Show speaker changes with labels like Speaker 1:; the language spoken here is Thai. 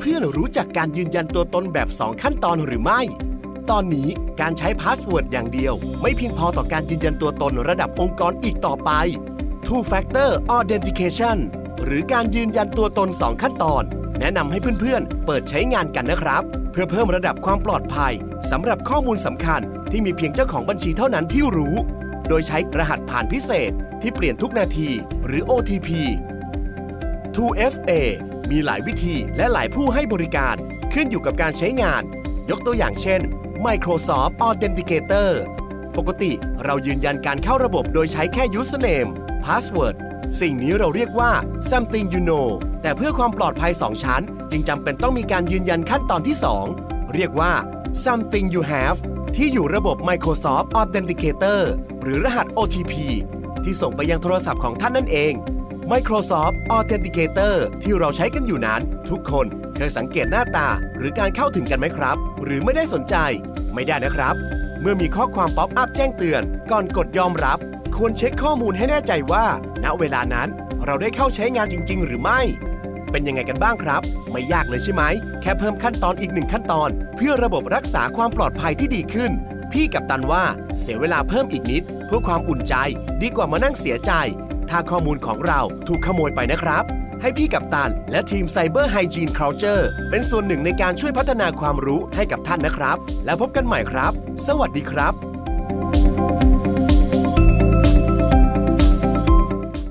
Speaker 1: เพื่อนๆรู้จักการยืนยันตัวตนแบบ 2 ขั้นตอนหรือไม่ ตอนนี้การใช้พาสเวิร์ดอย่างเดียว ไม่เพียงพอต่อการยืนยันตัวตนระดับองค์กรอีกต่อไป Two Factor Authentication หรือการยืนยันตัวตน 2 ขั้นตอน แนะนำให้เพื่อนๆ เปิดใช้งานกันนะครับ เพื่อเพิ่มระดับความปลอดภัยสำหรับข้อมูลสำคัญที่มีเพียงเจ้าของบัญชีเท่านั้นที่รู้ โดยใช้รหัสผ่านพิเศษที่เปลี่ยนทุกนาที หรือ OTP 2FA มีหลายวิธีและหลายผู้ให้บริการ ขึ้นอยู่กับการใช้งาน ยกตัวอย่างเช่น Microsoft Authenticator ปกติเรายืนยันการเข้าระบบโดยใช้แค่ username password สิ่งนี้เราเรียกว่า something you know แต่เพื่อความปลอดภัย 2 ชั้น จึงจำเป็นต้องมีการยืนยันขั้นตอนที่ 2 เรียกว่า something you have ที่อยู่ระบบ Microsoft Authenticator หรือรหัส OTP ที่ส่งไปยังโทรศัพท์ของท่านนั่นเอง Microsoft Authenticator ที่เราใช้กันอยู่นั้น ทุกคนเคยสังเกตหน้าตา หรือการเข้าถึงกันไหมครับ หรือไม่ได้สนใจ ไม่ได้นะครับ เมื่อมีข้อความป๊อปอัพแจ้งเตือน ก่อนกดยอมรับ ควรเช็คข้อมูลให้แน่ใจว่า ณเวลานั้นเราได้เข้าใช้งานจริง ๆ หรือไม่ เป็นยังไงกันบ้างครับ ไม่ยากเลยใช่ไหม แค่เพิ่มขั้นตอนอีกหนึ่งขั้นตอน เพื่อระบบรักษาความปลอดภัยที่ดีขึ้นพี่กับตันว่าเสียเวลาเพิ่มอีกนิด เพื่อความอุ่นใจ ดีกว่ามานั่งเสียใจ ถ้าข้อมูลของเราถูกขโมยไปนะครับ ให้พี่กับตันและทีม Cyber Hygiene Culture เป็นส่วนหนึ่งในการช่วยพัฒนาความรู้ให้กับท่านนะครับ แล้วพบกันใหม่ครับ สวัสดีครับ